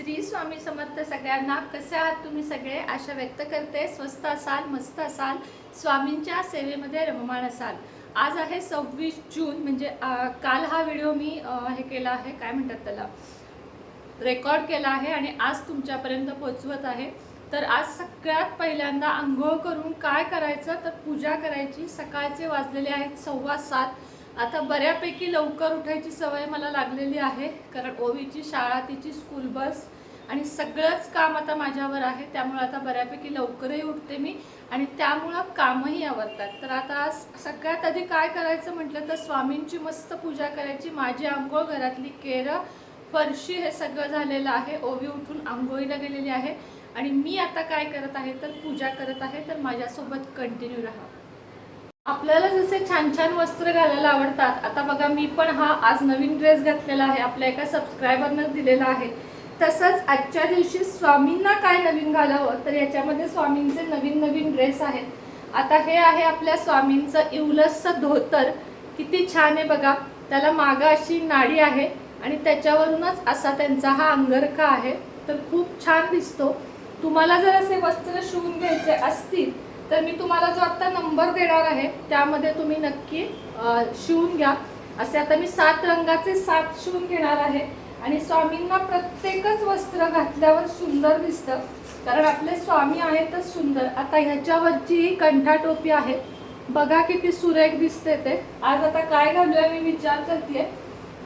श्री स्वामी समर्थ सगळ्यांना कसे आहात तुम्ही सगळे? आशा व्यक्त करते. स्वस्त असाल मस्त असाल. स्वामींच्या सेवेमध्ये रममाण असाल. आज आहे सव्वीस जून म्हणजे काल हा व्हिडिओ मी हे केला आहे. काय म्हणतात त्याला? रेकॉर्ड केला आहे आणि आज तुमच्यापर्यंत पोचवत आहे. तर आज सगळ्यात पहिल्यांदा आंघोळ करून काय करायचं? तर पूजा करायची. सकाळचे वाजलेले आहेत सव्वा सात. आता बऱ्यापैकी लवकर उठायची सवय मला लागलेली आहे कारण ओवीची शाळा तिची स्कूल बस आणि सगळंच काम आता माझ्यावर आहे. त्यामुळे आता बऱ्यापैकी लवकरही उठते मी आणि त्यामुळं कामही आवडतात तर आता आज सगळ्यात आधी काय करायचं म्हटलं तर स्वामींची मस्त पूजा करायची. माझी आंघोळ घरातली केरं फरशी हे सगळं झालेलं आहे. ओवी उठून आंघोळीला गेलेली आहे आणि मी आता काय करत आहे तर पूजा करत आहे. तर माझ्यासोबत कंटिन्यू राहा. आपल्याला जसे छान छान वस्त्र घालायला आवडतात आता बघा मी पण हा आज नवीन ड्रेस घातलेला आहे आपल्या एका सबस्क्रायबरनं दिलेला आहे. तसंच आजच्या दिवशी स्वामींना काय नवीन घालावं तर याच्यामध्ये स्वामींचे नवीन नवीन ड्रेस आहेत. आता हे आहे आपल्या स्वामींचं इवलसचं धोतर. किती छान आहे बघा. त्याला मागं अशी नाडी आहे आणि त्याच्यावरूनच असा त्यांचा हा अंगरखा आहे. तर खूप छान दिसतो. तुम्हाला जर असे वस्त्र शिवून घ्यायचे असतील तर मी तुम्हाला जो आत्ता नंबर देणार आहे त्यामध्ये तुम्ही नक्की शिवून घ्या. असे आता मी सात रंगाचे सात शिवून घेणार आहे. आणि स्वामींना प्रत्येकच वस्त्र घातल्यावर सुंदर दिसतं. कारण आपले स्वामी आहेतच सुंदर. आता ह्याच्यावरची ही कंठा टोपी आहे. बघा किती सुरेख दिसते ते. आज आता काय घालूया मी विचार करते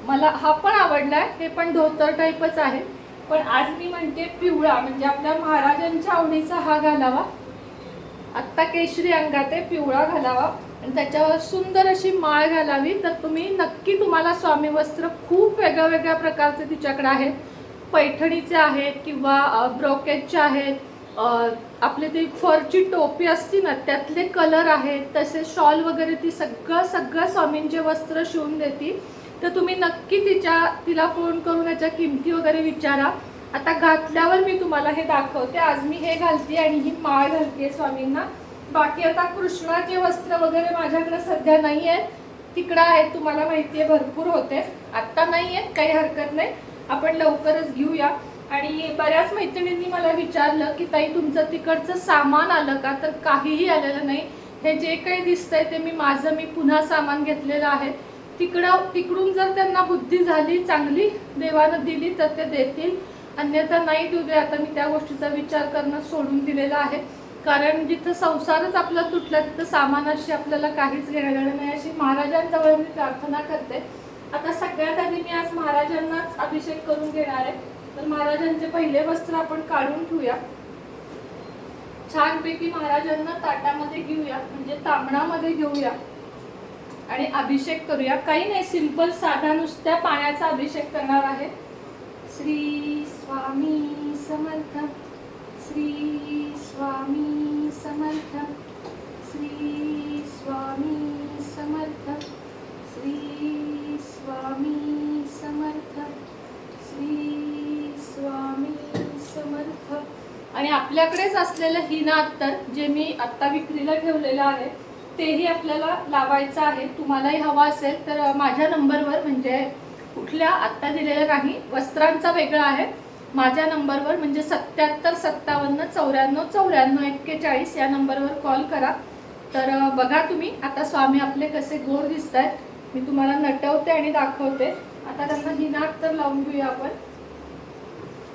मला हा पण आवडलाय. हे पण धोतर टाईपच आहे. पण आज मी म्हणते पिवळा म्हणजे आपल्या महाराजांच्या आवडीचा हा घालावा. आत्ता केशरी अंगात आहे पिवळा घालावा. आणि त्याच्यावर सुंदर अशी माळ घालावी. तर तुम्ही नक्की तुम्हाला स्वामी वस्त्र खूप वेगळ्या वेगळ्या प्रकारचे तिच्याकडे आहेत. पैठणीचे आहेत किंवा अ, ब्रोकेटचे आहेत. आपले आपली ती फरची टोपी असती ना त्यातले कलर आहेत. तसे शॉल वगैरे ती सगळं सगळं स्वामींचे वस्त्र शिवून देते तर तुम्ही नक्की तिच्या तिला फोन करून याच्या किमती वगैरे विचारा. आता घातल्यावर मी तुम्हाला हे दाखवते. आज मी हे घालते आणि ही माळ घालते स्वामींना. बाकी आता कृष्णाचे वस्त्र वगैरे माझ्याकडे सध्या नाही आहेत तिकडं आहेत तुम्हाला माहिती आहे भरपूर होते. आत्ता नाही आहेत काही हरकत नाही. आपण लवकरच घेऊया. आणि बऱ्याच मैत्रिणींनी मला विचारलं की ताई तुमचं तिकडचं सामान आलं का? तर काहीही आलेलं नाही. हे जे काही दिसतंय ते मी माझं मी पुन्हा सामान घेतलेलं आहे. तिकडं तिकडून जर त्यांना बुद्धी झाली चांगली देवानं दिली तर ते देतील. अन्यथा नाही देऊ दे आता मी त्या गोष्टीचा विचार करणं सोडून दिलेला आहे. कारण जिथं संसारच आपला तुटला तिथं सामानाशी आपल्याला काहीच घेणं देणं नाही. अशी महाराजांजवळ मी प्रार्थना करते. आता सगळ्यात आधी मी आज महाराजांनाच अभिषेक करून घेणार आहे. तर महाराजांचे पहिले वस्त्र आपण काढून ठेवूया. छानपैकी महाराजांना ताटामध्ये घेऊया म्हणजे तांबणामध्ये घेऊया. आणि अभिषेक करूया. काही नाही सिंपल साधा नुसत्या पाण्याचा अभिषेक करणार आहे. श्री स्वामी समर्थ श्री स्वामी समर्थ श्री स्वामी समर्थ श्री स्वामी समर्थ श्री स्वामी समर्थ. आणि आपल्याकडेच असलेलं हिना अत्तर जे मी आत्ता विक्रीला ठेवलेलं आहे तेही आपल्याला लावायचं आहे. तुम्हालाही हवा असेल तर माझ्या नंबरवर म्हणजे कुठल्या आत्ता दिलेल्या नाही वस्त्रांचा वेगळा आहे. माझ्या नंबरवर म्हणजे सत्याहत्तर सत्तावन्न चौऱ्याण्णव चौऱ्याण्णव एक्केचाळीस या नंबरवर कॉल करा. तर बघा तुम्ही आता स्वामी आपले कसे गोड दिसत आहेत मी तुम्हाला नटवते आणि दाखवते. आता त्यांना हिनाक तर लावून घेऊया आपण.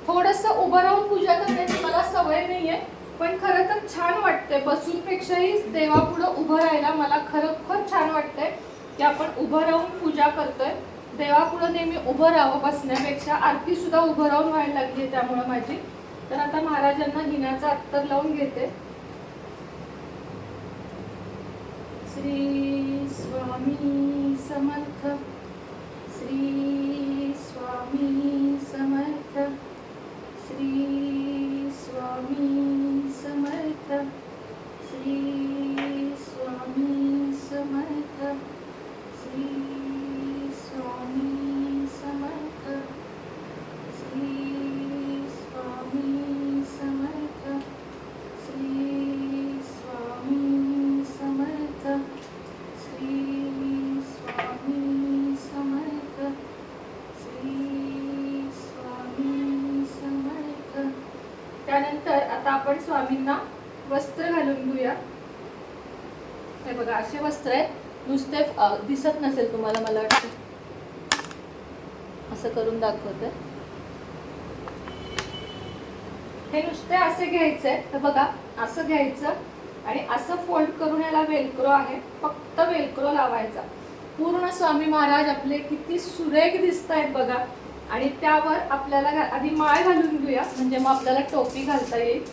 थोडंसं उभं राहून पूजा करण्याची मला सवय नाही आहे पण खरं तर छान वाटतंय. बसूनपेक्षाही देवापुढं उभं राहायला मला खरोखर छान वाटतंय की आपण उभं राहून पूजा करतोय. देवापुढं नेहमी उभं राहावं बसण्यापेक्षा आरती सुद्धा उभं राहून व्हायला लागली आहे त्यामुळं माझी. तर आता महाराजांना हिनाचा अत्तर लावून घेते. श्री स्वामी समर्थ श्री स्वामी समर्थ. त्यानंतर आता आपण स्वामींना वस्त्र घालून घेऊया. हे बघा असे वस्त्र आहेत. नुसते दिसत नसेल तुम्हाला मला वाटतं. असं करून दाखवते. हे नुसते असे घ्यायचे तर बघा असं घ्यायचं आणि असं फोल्ड करून याला वेलक्रो आहे. फक्त वेलक्रो लावायचा. पूर्ण स्वामी महाराज आपले किती सुरेख दिसत आहेत बघा. आणि त्यावर आपल्याला घा- आधी माळ घालून घेऊया. म्हणजे मग आपल्याला टोपी घालता येईल.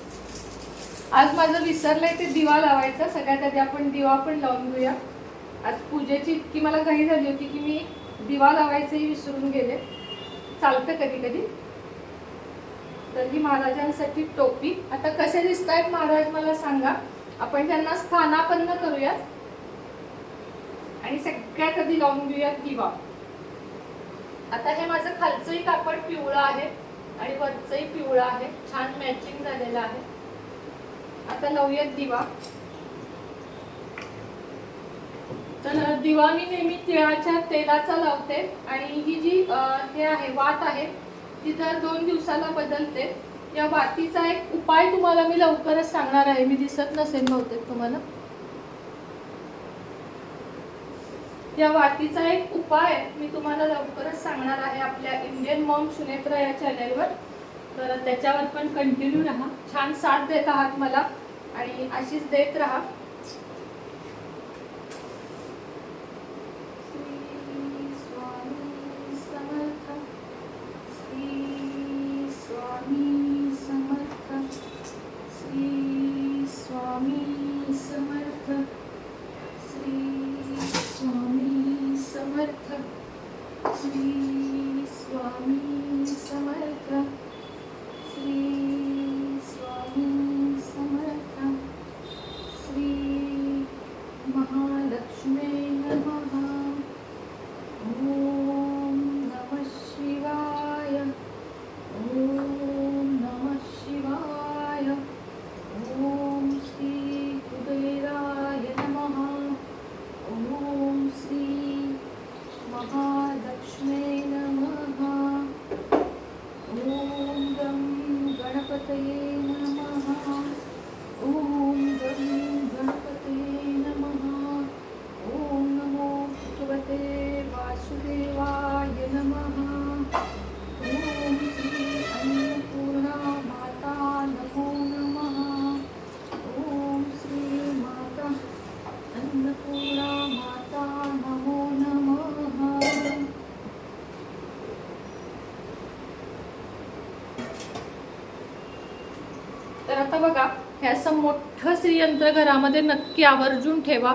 आज माझं विसरलंय ते दिवा लावायचा. सगळ्यात आधी आपण दिवा पण लावून घेऊया. आज पूजेची इतकी मला घाई झाली होती की मी दिवा लावायचंही विसरून गेले. चालतं कधी कधी. तर ही महाराजांसाठी टोपी. आता कसे दिसत आहेत महाराज मला सांगा. आपण त्यांना स्थानापन्न करूयात. आणि सगळ्यात आधी लावून घेऊयात दिवा. आता हे माझं खालचंही कापड पिवळं आहे आणि वरचंही पिवळं आहे. छान मॅचिंग झालेलं आहे. आता लावूयात दिवा. तर दिवा मी नेहमी तिळाच्या तेलाचा लावते आणि ही जी हे आहे वात आहे ती दर दोन दिवसाला बदलते. या वातीचा एक उपाय तुम्हाला मी लवकरच सांगणार आहे. मी दिसत नसेल बहुतेक तुम्हाला. या वातीचा एक उपाय मी तुम्हाला लवकरच सांगणार आहे आपल्या इंडियन मॉम सुनेत्रा या चॅनलवर तर त्याच्यावर पण कंटिन्यू राहा. छान साथ देत आहात मला. आणि अशीच देत राहा श्री स्वामी समर्थ श्री स्वामी समर्थ श्री स्वामी समर्थ श्री स्वामी समर्थ श्री स्वामी समर्थ श्री स्वामी समर्थ श्री महालक्ष्मी नमः ॐ नमः शिवाय ॐ नमः शिवाय ॐ श्री कुबेराय नमः ॐ श्री महालक्ष्मे नमः ॐ गं गणपतये नमः ॐ गं गणपतये नमः ॐ नमो भगवते वासुदेवाय नमः ॐ श्री अन्नपूर्णा माता नमो नमः ॐ श्री माता अन्नपूर्णा माता नमो नमः तर आता बघा हे असं यंत्र घरामध्ये नक्की आवर्जून ठेवा.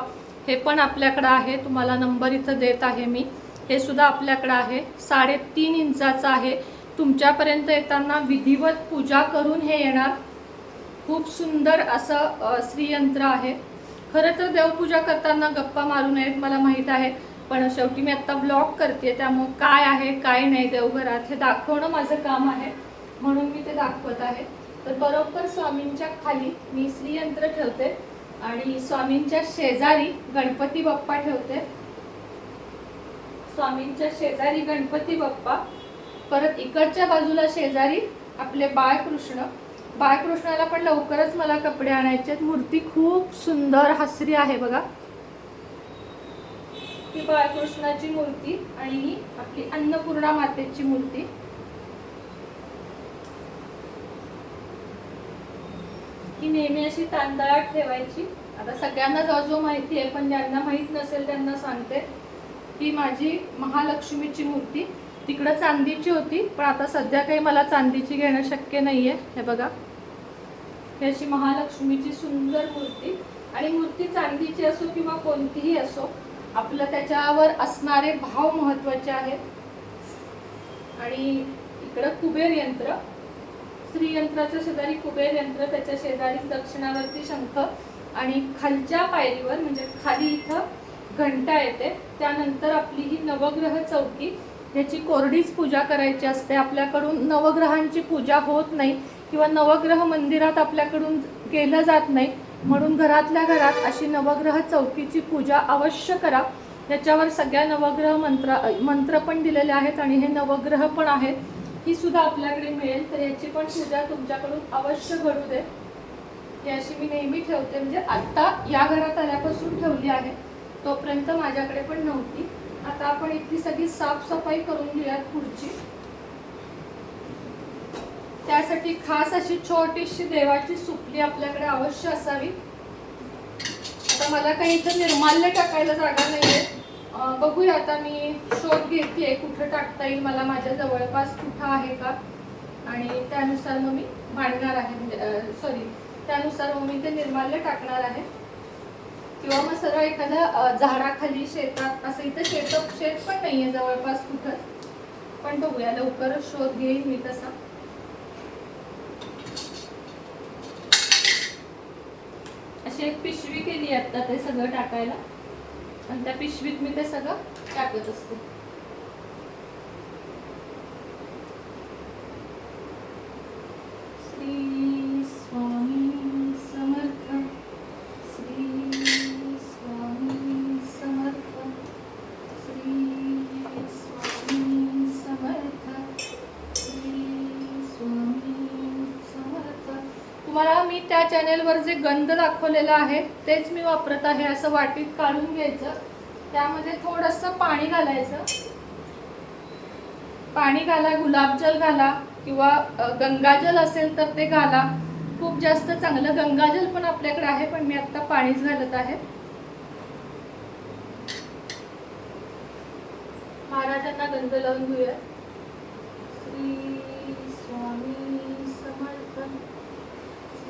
हे पण आपल्याकडं आहे. तुम्हाला नंबर इथं देत आहे मी. हे सुद्धा आपल्याकडं आहे. साडेतीन इंचाचं आहे. तुमच्यापर्यंत येताना विधिवत पूजा करून हे येणार. खूप सुंदर असं श्रीयंत्र आहे. खरं तर देवपूजा करताना गप्पा मारू नयेत मला माहीत आहे. पण शेवटी मी आत्ता ब्लॉग करते त्यामुळं काय आहे काय नाही देवघरात हे दाखवणं माझं काम आहे. म्हणून मी ते दाखवत आहे. तर बरोबर स्वामींच्या खाली मी श्रीयंत्र ठेवते आणि स्वामींच्या शेजारी गणपती बाप्पा ठेवते. स्वामींच्या शेजारी गणपती बाप्पा परत इकडच्या बाजूला शेजारी आपले बाळकृष्ण. बाळकृष्णाला पण लवकरच मला कपडे आणायचे मूर्ती खूप सुंदर हसरी आहे बघा. ही बाळकृष्णाची मूर्ती आणि ही आपली अन्नपूर्णा मातेची मूर्ती. ही नेहमी अशी तांदळात ठेवायची. आता सगळ्यांना जवळजवळ माहिती आहे पण ज्यांना माहीत नसेल त्यांना सांगते. ही माझी महालक्ष्मीची मूर्ती. तिकडं चांदीची होती पण आता सध्या काही मला चांदीची घेणं शक्य नाही आहे हे बघा. ही अशी महालक्ष्मीची सुंदर मूर्ती. आणि मूर्ती चांदीची असो किंवा कोणतीही असो आपलं त्याच्यावर असणारे भाव महत्त्वाचे आहेत. आणि इकडं कुबेर यंत्र. श्रीयंत्राच्या शेजारी कुबेर यंत्र त्याच्या शेजारी दक्षिणावरती शंख आणि खालच्या पायरीवर म्हणजे खाली इथं घंटा येते. त्यानंतर आपली ही नवग्रह चौकी ह्याची कोरडीच पूजा करायची असते. आपल्याकडून नवग्रहांची पूजा होत नाही किंवा नवग्रह मंदिरात आपल्याकडून केलं जात नाही. म्हणून घरातल्या घरात अशी नवग्रह चौकीची पूजा अवश्य करा. त्याच्यावर सगळ्या नवग्रह मंत्र मंत्र पण दिलेले आहेत आणि हे नवग्रह पण आहेत. ही सुद्धा आपल्याकडे मिळेल तर याची पण पूजा तुमच्याकडून अवश्य घडू दे. ही अशी मी नेहमी ठेवते म्हणजे आत्ता या घरात आल्यापासून ठेवली आहे. तोपर्यंत माझ्याकडे पण नव्हती. आता आपण इथली सगळी साफसफाई करून घेऊयात पुढची. त्यासाठी खास अशी छोटीशी देवाची सुपली आपल्याकडे अवश्य असावी. आता मला काही इथं निर्माल्य टाकायला जागा नाहीये. आहे बघूया आता मी शोध घेते कुठं टाकता येईल मला माझ्या जवळपास कुठं आहे का? आणि त्यानुसार मग मी मांडणार आहे म्हणजे सॉरी त्यानुसार मग मी ते निर्माल्य टाकणार आहे. किंवा मग सरळ एखाद्या झाडाखाली शेतात असं इथं शेत शेत पण नाहीये जवळपास कुठंच पण बघूया लवकरच शोध घेईन मी तसा. अशी एक पिशवी केली आता ते सगळं टाकायला. आणि त्या पिशवीत मी ते सगळं टाकत असते. त्या चॅनेलवर जे गंध दाखवलेलं आहे तेच मी वापरत आहे असं वाटीत काढून घ्यायचं. त्यामध्ये थोडंसं पाणी घालायचं. पाणी घाला गुलाबजल घाला किंवा गंगाजल असेल तर ते घाला. खूप जास्त चांगलं गंगाजल पण आपल्याकडे आहे पण मी आता पाणीच घालत आहे. महाराजांना गंध लावून घेऊया. श्री स्वामी समर्थ.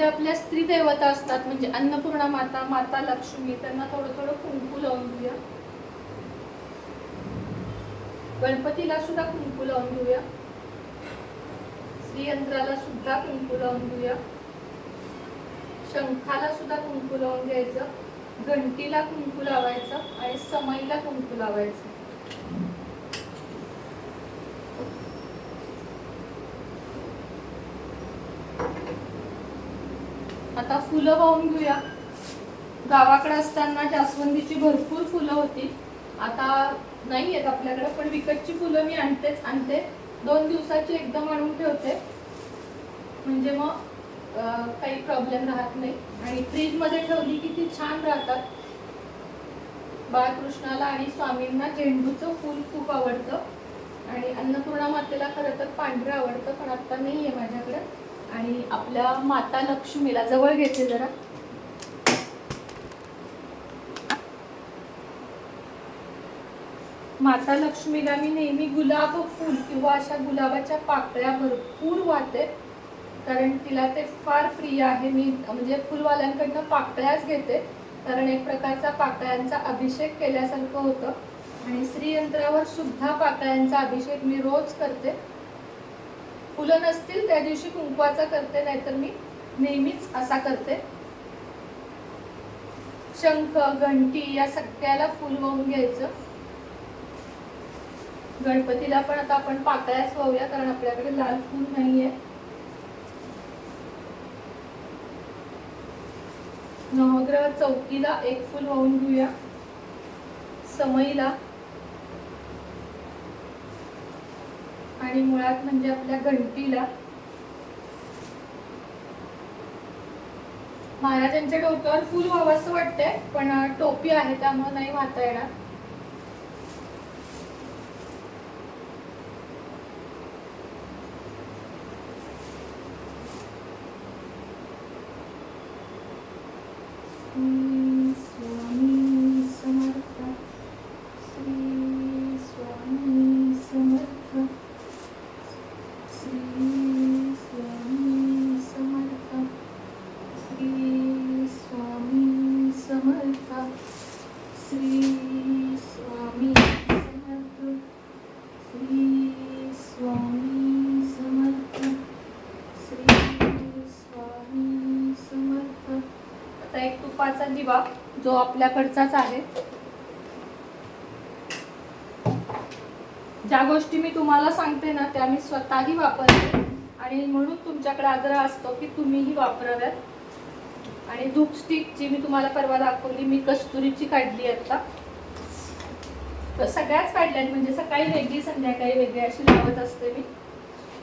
जे आपल्या स्त्री देवता असतात म्हणजे अन्नपूर्णा माता माता लक्ष्मी त्यांना थोडं थोडं कुंकू लावून घेऊया. गणपतीला सुद्धा कुंकू लावून घेऊया. श्रीयंत्राला सुद्धा कुंकू लावून घेऊया. शंखाला सुद्धा कुंकू लावून घ्यायचं. घंटीला कुंकू लावायचं आणि समईला कुंकू लावायचं आता फुलं वाहून घेऊया. गावाकडे असताना जास्वंदीची भरपूर फुलं होती. आता नाही आहेत आपल्याकडे पण विकतची फुलं मी आणतेच आणते. दोन दिवसाची एकदम आणून ठेवते. म्हणजे मग काही प्रॉब्लेम राहत नाही. आणि फ्रीजमध्ये ठेवली की ती छान राहतात. बाळकृष्णाला आणि स्वामींना झेंडूचं फूल खूप आवडतं. आणि अन्नपूर्णा मातेला खरं तर पांढरं आवडतं पण आता नाही आहे माझ्याकडे. आणि आपल्या माता लक्ष्मीला जवळ घेते जरा. माता लक्ष्मीला मी नेहमी गुलाब फूल किंवा अशा गुलाबाच्या पाकळ्या भरपूर वाहते कारण तिला ते फार प्रिय आहे. मी म्हणजे फुलवाल्यांकडनं पाकळ्याच घेते कारण एक प्रकारचा पाकळ्यांचा अभिषेक केल्यासारखं होतं. आणि श्रीयंत्रावर सुद्धा पाकळ्यांचा अभिषेक मी रोज करते. फुलं नसतील त्या दिवशी कुंकवाचा करते नाहीतर मी नेहमीच असा करते. शंख घंटी या सगळ्याला फुल वाहून घ्यायचं. गणपतीला पण आता आपण पाकळ्याच वाहूया कारण आपल्याकडे लाल फूल नाहीये. नवग्रह चौकीला एक फुल वाहून घेऊया. समईला आणि मुळात म्हणजे आपल्या घंटीला महाराजांच्या डोक्यावर फुल व्हावं असं वाटतंय पण टोपी आहे त्यामुळे नाही वाहता येणार श्री स्वामी समर्थ श्री स्वामी समर्थ श्री स्वामी समर्थ श्री स्वामी समर्थ श्री तुपाचा जो आपल्याकडचाच आहे. ज्या गोष्टी मी तुम्हाला सांगते ना त्या मी स्वतःही वापरते. आणि म्हणून तुमच्याकडे आग्रह असतो की तुम्हीही वापराव्यात. आणि धूप स्टिक जी मी तुम्हाला परवा दाखवली मी कस्तुरीची काढली आता. तर सगळ्याच काढल्या आहेत, म्हणजे सकाळी वेगळी संध्याकाळी वेगळी अशी लावत असते मी.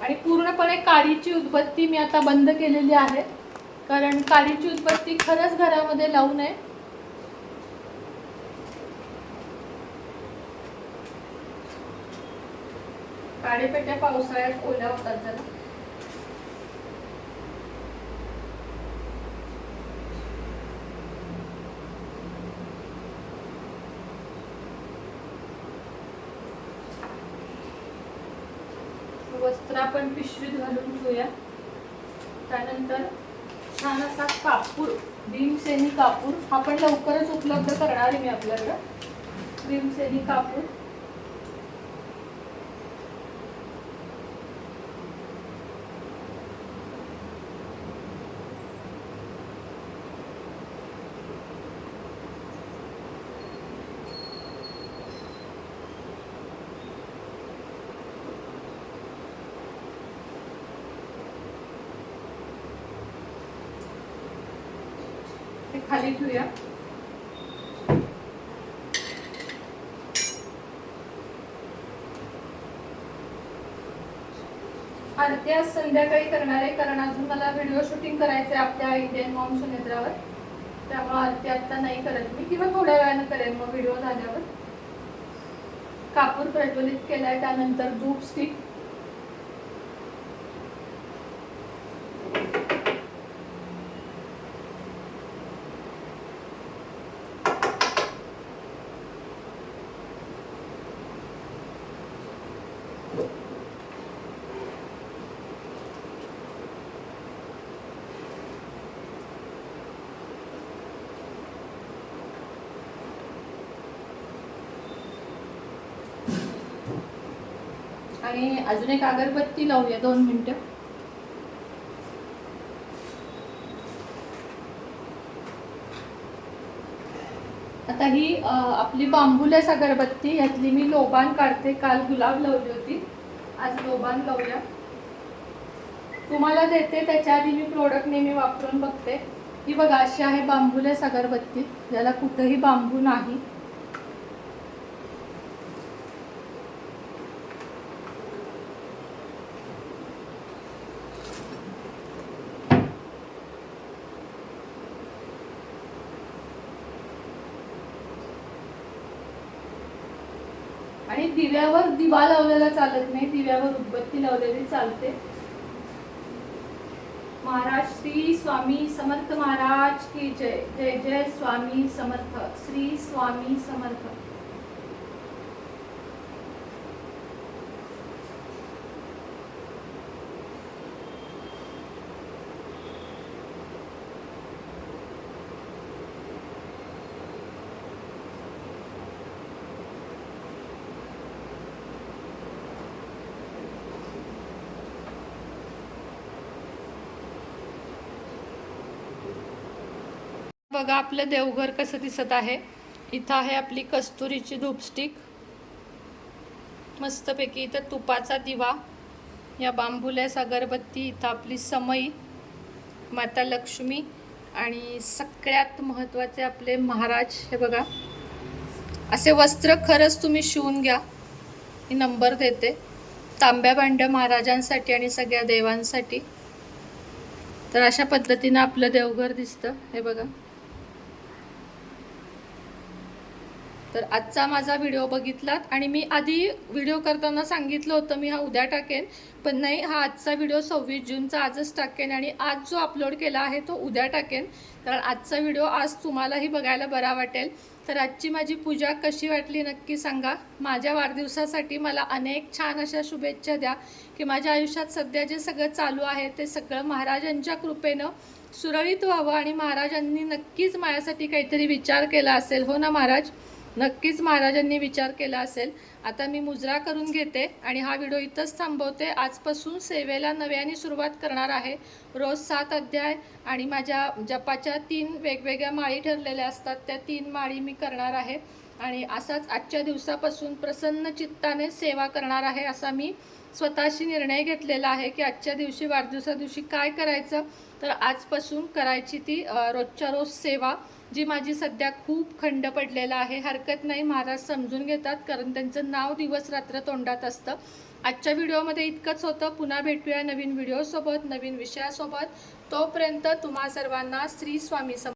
आणि पूर्णपणे काडीची उदबत्ती मी आता बंद केलेली आहे. कारण काळीची उत्पत्ती खरंच घरामध्ये लावू नये. काळेपेट्या पावसाळ्यात ओल्या होतात जरा. वस्त्र आपण पिशवीत घालून ठेवूया. त्यानंतर कापूर भीमसेनी कापूर हा पण लवकरच उपलब्ध करणार आहे मी आपल्याकडं. भीमसेनी कापूर ते खाली ठेवूया आरती आज संध्याकाळी करणार आहे कारण अजून मला व्हिडिओ शूटिंग करायचं आहे आपल्या इंडियन मॉम सुनेत्रावर. त्यामुळे आरती आत्ता नाही करत मी किंवा थोड्या वेळानं करेन मग व्हिडिओ झाल्यावर. कापूर प्रज्वलित केलाय त्यानंतर धूप स्टिक आणि अजून एक अगरबत्ती लावूया दोन मिनटं. आता ही आपली बांबुलेस अगरबत्ती यातली मी लोबान काढते. काल गुलाब लावली होती. आज लोबान लावूया. तुम्हाला देते त्याच्या आधी मी प्रोडक्ट नेहमी वापरून बघते. ही बघा अशी आहे बांबुलेस अगरबत्ती. ज्याला कुठंही बांबू नाही. आणि दिव्यावर दिवा लावलेला चालत नाही दिव्यावर उदबत्ती लावलेली चालते. महाराज श्री स्वामी समर्थ महाराज की जय. जय जय स्वामी समर्थ. श्री स्वामी समर्थ. बघा आपलं देवघर कसं दिसत आहे. इथं आहे आपली कस्तुरीची धूपस्टिक. मस्तपैकी इथं तुपाचा दिवा. या बांबुल्यास अगरबत्ती इथं आपली समई माता लक्ष्मी आणि सगळ्यात महत्त्वाचे आपले महाराज हे बघा. असे वस्त्र खरंच तुम्ही शिवून घ्या. ही नंबर देते. तांब्या भांड्या महाराजांसाठी आणि सगळ्या देवांसाठी. तर अशा पद्धतीनं आपलं देवघर दिसतं हे बघा. तर आजचा माझा व्हिडिओ बघितलात आणि मी आधी व्हिडिओ करताना सांगितलं होतं मी हा उद्या टाकेन. पण नाही हा आजचा व्हिडिओ सव्वीस जूनचा आजच टाकेन आणि आज जो अपलोड केला आहे तो उद्या टाकेन. कारण आजचा व्हिडिओ आज तुम्हालाही बघायला बरा वाटेल. तर आजची माझी पूजा कशी वाटली नक्की सांगा. माझ्या वाढदिवसासाठी मला अनेक छान अशा शुभेच्छा द्या की माझ्या आयुष्यात सध्या जे सगळं चालू आहे ते सगळं महाराजांच्या कृपेनं सुरळीत व्हावं आणि महाराजांनी नक्कीच माझ्यासाठी काहीतरी विचार केला असेल. हो ना महाराज? नक्कीच महाराजांनी विचार केला असेल. आता मी मुजरा करून घेते आणि हा व्हिडिओ इथंच थांबवते. आजपासून सेवेला नव्याने सुरुवात करणार आहे. रोज सात अध्याय आणि माझ्या जपाच्या तीन वेगवेगळ्या माळी ठरलेल्या असतात. त्या तीन माळी मी करणार आहे. आणि असाच आजच्या दिवसापासून प्रसन्न चित्ताने सेवा करणार आहे असा मी स्वतःशी निर्णय घेतलेला आहे की आजच्या दिवशी वाढदिवसा दिवशी काय करायचं? तर आजपासून करायची ती रोजच्या रोज सेवा. जी माझी सध्या खूप खंड पडलेला आहे हरकत नाही महाराज समजून घेतात कारण त्यांचं नाव दिवस रात्र तोंडात असतं. आजच्या व्हिडिओमध्ये इतकंच होतं. पुन्हा भेटूया नवीन व्हिडिओसोबत नवीन विषयासोबत. तोपर्यंत तुम्हा सर्वांना श्री स्वामी सम